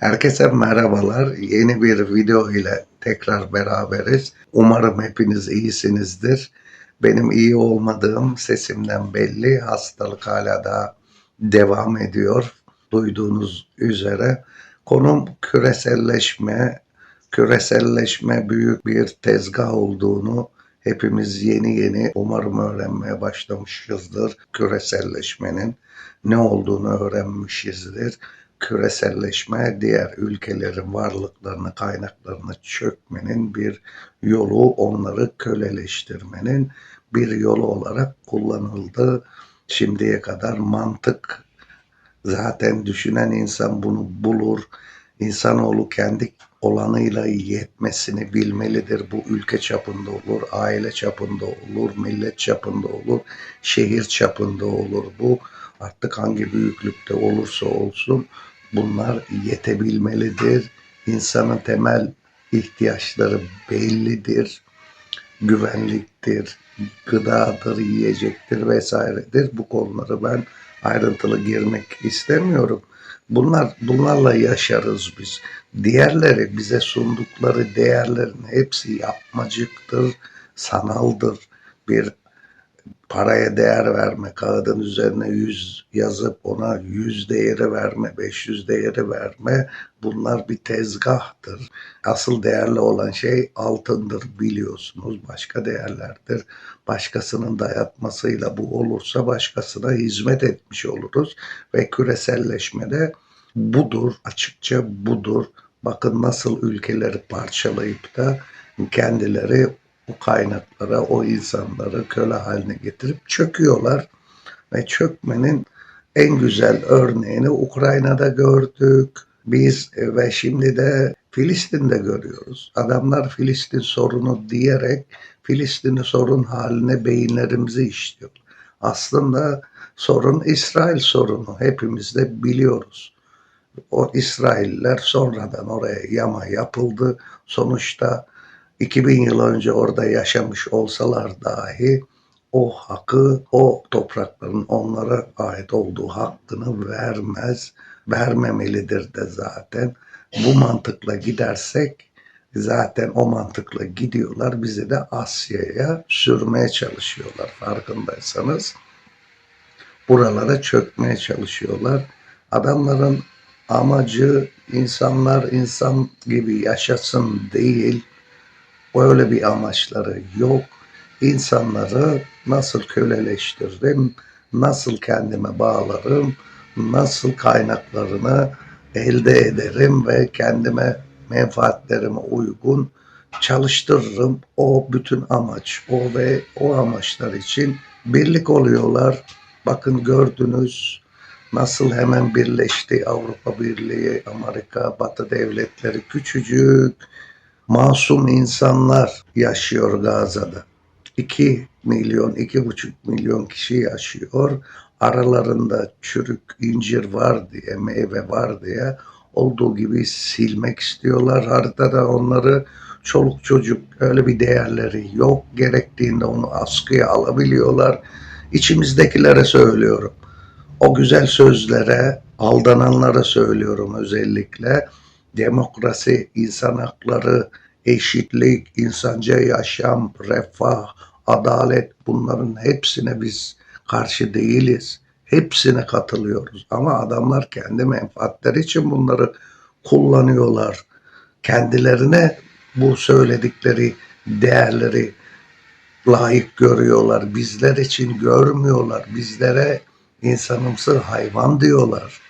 Herkese merhabalar. Yeni bir video ile tekrar beraberiz. Umarım hepiniz iyisinizdir. Benim iyi olmadığım sesimden belli. Hastalık hala da devam ediyor. Duyduğunuz üzere. Konum küreselleşme. Küreselleşme büyük bir tezgah olduğunu hepimiz yeni yeni umarım öğrenmeye başlamışızdır. Küreselleşmenin ne olduğunu öğrenmişizdir küreselleşme diğer ülkelerin varlıklarını, kaynaklarını çökmenin bir yolu, onları köleleştirmenin bir yolu olarak kullanıldı. Şimdiye kadar mantık zaten düşünen insan bunu bulur. İnsanoğlu kendi olanıyla yetmesini bilmelidir. Bu ülke çapında olur, aile çapında olur, millet çapında olur, şehir çapında olur. Bu artık hangi büyüklükte olursa olsun bunlar yetebilmelidir. İnsanın temel ihtiyaçları bellidir. Güvenliktir, gıdadır, yiyecektir vesairedir. Bu konuları ben ayrıntılı girmek istemiyorum. Bunlar bunlarla yaşarız biz. Diğerleri bize sundukları değerlerin hepsi yapmacıktır, sanaldır. Bir paraya değer verme, kağıdın üzerine 100 yazıp ona 100 değeri verme, 500 değeri verme bunlar bir tezgahtır. Asıl değerli olan şey altındır biliyorsunuz. Başka değerlerdir. Başkasının dayatmasıyla bu olursa başkasına hizmet etmiş oluruz ve küreselleşmede budur, açıkça budur. Bakın nasıl ülkeleri parçalayıp da kendileri o kaynaklara, o insanları köle haline getirip çöküyorlar. Ve çökmenin en güzel örneğini Ukrayna'da gördük. Biz e, ve şimdi de Filistin'de görüyoruz. Adamlar Filistin sorunu diyerek Filistin'i sorun haline beyinlerimizi işliyor. Aslında sorun İsrail sorunu. Hepimiz de biliyoruz. O İsrailler sonradan oraya yama yapıldı. Sonuçta 2000 yıl önce orada yaşamış olsalar dahi o hakkı, o toprakların onlara ait olduğu hakkını vermez, vermemelidir de zaten. Bu mantıkla gidersek zaten o mantıkla gidiyorlar. Bizi de Asya'ya sürmeye çalışıyorlar farkındaysanız. Buralara çökmeye çalışıyorlar. Adamların amacı insanlar insan gibi yaşasın değil, Böyle bir amaçları yok. İnsanları nasıl köleleştiririm, nasıl kendime bağlarım, nasıl kaynaklarını elde ederim ve kendime menfaatlerime uygun çalıştırırım. O bütün amaç o ve o amaçlar için birlik oluyorlar. Bakın gördünüz nasıl hemen birleşti Avrupa Birliği, Amerika, Batı devletleri küçücük masum insanlar yaşıyor Gaza'da. 2 milyon, iki buçuk milyon kişi yaşıyor. Aralarında çürük incir var diye, meyve var diye olduğu gibi silmek istiyorlar. Haritada onları çoluk çocuk öyle bir değerleri yok. Gerektiğinde onu askıya alabiliyorlar. İçimizdekilere söylüyorum. O güzel sözlere aldananlara söylüyorum özellikle demokrasi, insan hakları, eşitlik, insanca yaşam, refah, adalet bunların hepsine biz karşı değiliz. Hepsine katılıyoruz. Ama adamlar kendi menfaatleri için bunları kullanıyorlar. Kendilerine bu söyledikleri değerleri layık görüyorlar. Bizler için görmüyorlar. Bizlere insanımsı hayvan diyorlar.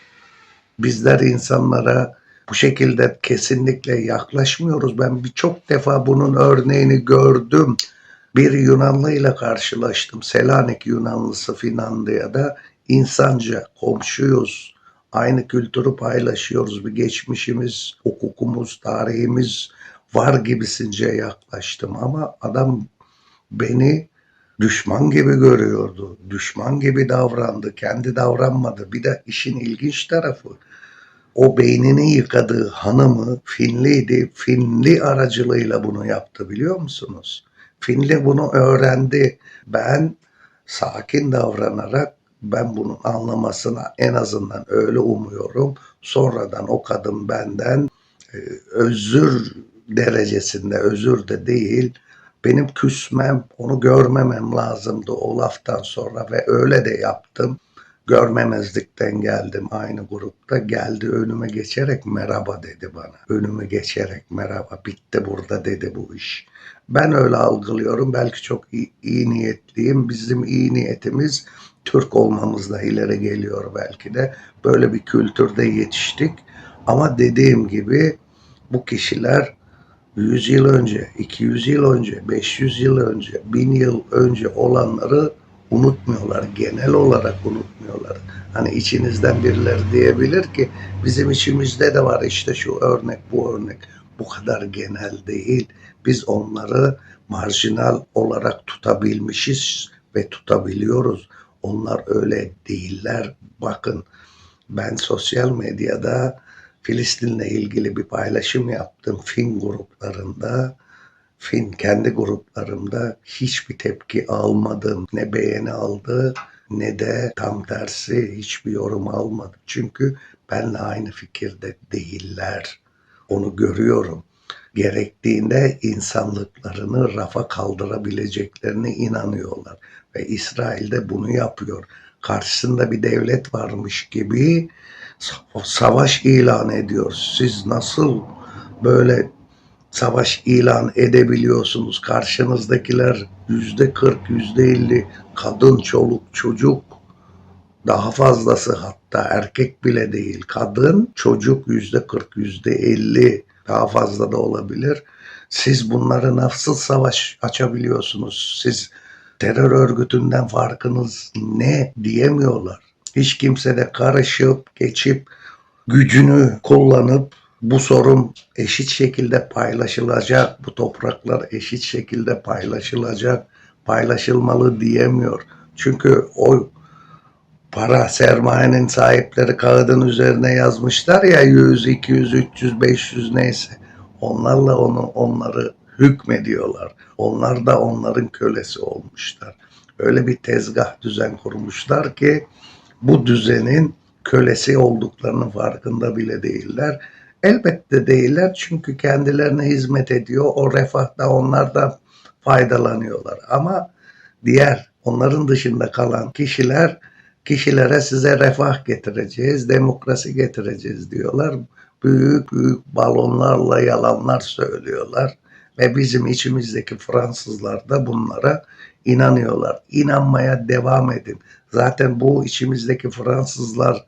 Bizler insanlara bu şekilde kesinlikle yaklaşmıyoruz. Ben birçok defa bunun örneğini gördüm. Bir Yunanlı ile karşılaştım. Selanik Yunanlısı Finlandiya'da insanca komşuyuz. Aynı kültürü paylaşıyoruz. Bir geçmişimiz, hukukumuz, tarihimiz var gibisince yaklaştım ama adam beni düşman gibi görüyordu. Düşman gibi davrandı. Kendi davranmadı. Bir de işin ilginç tarafı o beynini yıkadığı hanımı Finliydi. Finli aracılığıyla bunu yaptı biliyor musunuz? Finli bunu öğrendi. Ben sakin davranarak ben bunun anlamasına en azından öyle umuyorum. Sonradan o kadın benden e, özür derecesinde özür de değil benim küsmem onu görmemem lazımdı o laftan sonra ve öyle de yaptım. Görmemezlikten geldim aynı grupta. Geldi önüme geçerek merhaba dedi bana. Önüme geçerek merhaba bitti burada dedi bu iş. Ben öyle algılıyorum. Belki çok iyi, iyi niyetliyim. Bizim iyi niyetimiz Türk olmamızla ileri geliyor belki de. Böyle bir kültürde yetiştik. Ama dediğim gibi bu kişiler 100 yıl önce, 200 yıl önce, 500 yıl önce, 1000 yıl önce olanları unutmuyorlar. Genel olarak unutmuyorlar. Hani içinizden birileri diyebilir ki bizim içimizde de var işte şu örnek bu örnek. Bu kadar genel değil. Biz onları marjinal olarak tutabilmişiz ve tutabiliyoruz. Onlar öyle değiller. Bakın ben sosyal medyada Filistin'le ilgili bir paylaşım yaptım Fin gruplarında. Fin kendi gruplarımda hiçbir tepki almadım. Ne beğeni aldı ne de tam tersi hiçbir yorum almadım. Çünkü benle aynı fikirde değiller. Onu görüyorum. Gerektiğinde insanlıklarını rafa kaldırabileceklerine inanıyorlar. Ve İsrail de bunu yapıyor. Karşısında bir devlet varmış gibi savaş ilan ediyor. Siz nasıl böyle savaş ilan edebiliyorsunuz? Karşınızdakiler yüzde kırk, yüzde elli kadın, çoluk, çocuk daha fazlası hatta erkek bile değil. Kadın, çocuk yüzde kırk, yüzde elli daha fazla da olabilir. Siz bunları nasıl savaş açabiliyorsunuz? Siz terör örgütünden farkınız ne diyemiyorlar. Hiç kimse de karışıp geçip gücünü kullanıp bu sorun eşit şekilde paylaşılacak, bu topraklar eşit şekilde paylaşılacak, paylaşılmalı diyemiyor. Çünkü o para sermayenin sahipleri kağıdın üzerine yazmışlar ya 100, 200, 300, 500 neyse. Onlarla onu onları hükmediyorlar. Onlar da onların kölesi olmuşlar. Öyle bir tezgah düzen kurmuşlar ki bu düzenin kölesi olduklarının farkında bile değiller. Elbette değiller çünkü kendilerine hizmet ediyor. O refahta onlar da faydalanıyorlar. Ama diğer onların dışında kalan kişiler kişilere size refah getireceğiz, demokrasi getireceğiz diyorlar. Büyük büyük balonlarla yalanlar söylüyorlar ve bizim içimizdeki Fransızlar da bunlara inanıyorlar. İnanmaya devam edin. Zaten bu içimizdeki Fransızlar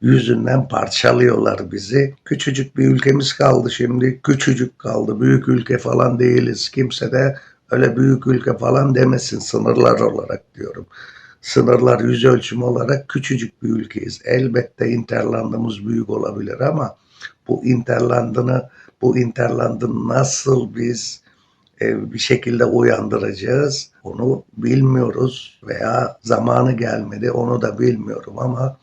yüzünden parçalıyorlar bizi. Küçücük bir ülkemiz kaldı şimdi. Küçücük kaldı. Büyük ülke falan değiliz. Kimse de öyle büyük ülke falan demesin sınırlar olarak diyorum. Sınırlar yüz ölçümü olarak küçücük bir ülkeyiz. Elbette Interland'ımız büyük olabilir ama bu Interland'ını bu Interland'ı nasıl biz e, bir şekilde uyandıracağız onu bilmiyoruz veya zamanı gelmedi onu da bilmiyorum ama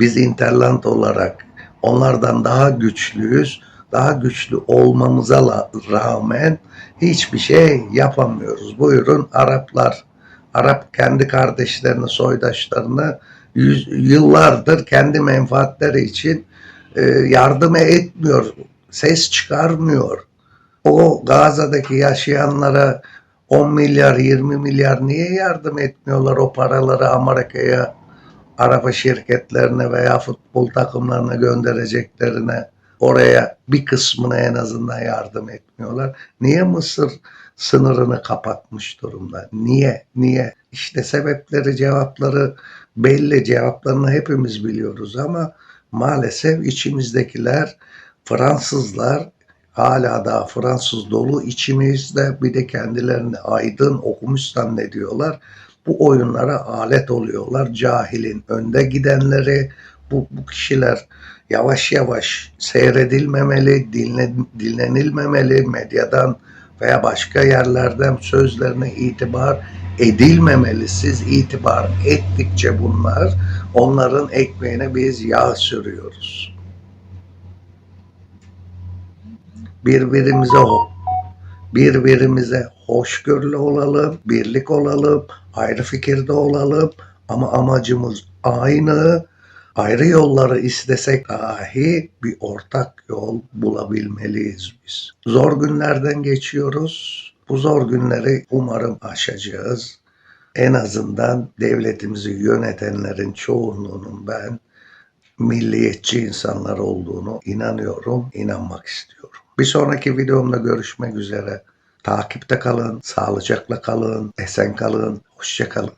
biz Interland olarak onlardan daha güçlüyüz. Daha güçlü olmamıza rağmen hiçbir şey yapamıyoruz. Buyurun Araplar. Arap kendi kardeşlerini, soydaşlarını yüz, yıllardır kendi menfaatleri için e, yardım etmiyor. Ses çıkarmıyor. O Gaza'daki yaşayanlara 10 milyar 20 milyar niye yardım etmiyorlar o paraları Amerika'ya araba şirketlerine veya futbol takımlarına göndereceklerine oraya bir kısmına en azından yardım etmiyorlar. Niye Mısır sınırını kapatmış durumda? Niye? Niye? İşte sebepleri, cevapları belli. Cevaplarını hepimiz biliyoruz ama maalesef içimizdekiler Fransızlar hala daha Fransız dolu içimizde bir de kendilerini aydın okumuş zannediyorlar. Bu oyunlara alet oluyorlar. Cahilin önde gidenleri bu, bu kişiler yavaş yavaş seyredilmemeli, dinle, dinlenilmemeli medyadan veya başka yerlerden sözlerine itibar edilmemeli. Siz itibar ettikçe bunlar onların ekmeğine biz yağ sürüyoruz. birbirimize birbirimize hoşgörülü olalım, birlik olalım, ayrı fikirde olalım ama amacımız aynı. Ayrı yolları istesek dahi bir ortak yol bulabilmeliyiz biz. Zor günlerden geçiyoruz. Bu zor günleri umarım aşacağız. En azından devletimizi yönetenlerin çoğunluğunun ben milliyetçi insanlar olduğunu inanıyorum, inanmak istiyorum. Bir sonraki videomda görüşmek üzere. Takipte kalın, sağlıcakla kalın, esen kalın, hoşça kalın.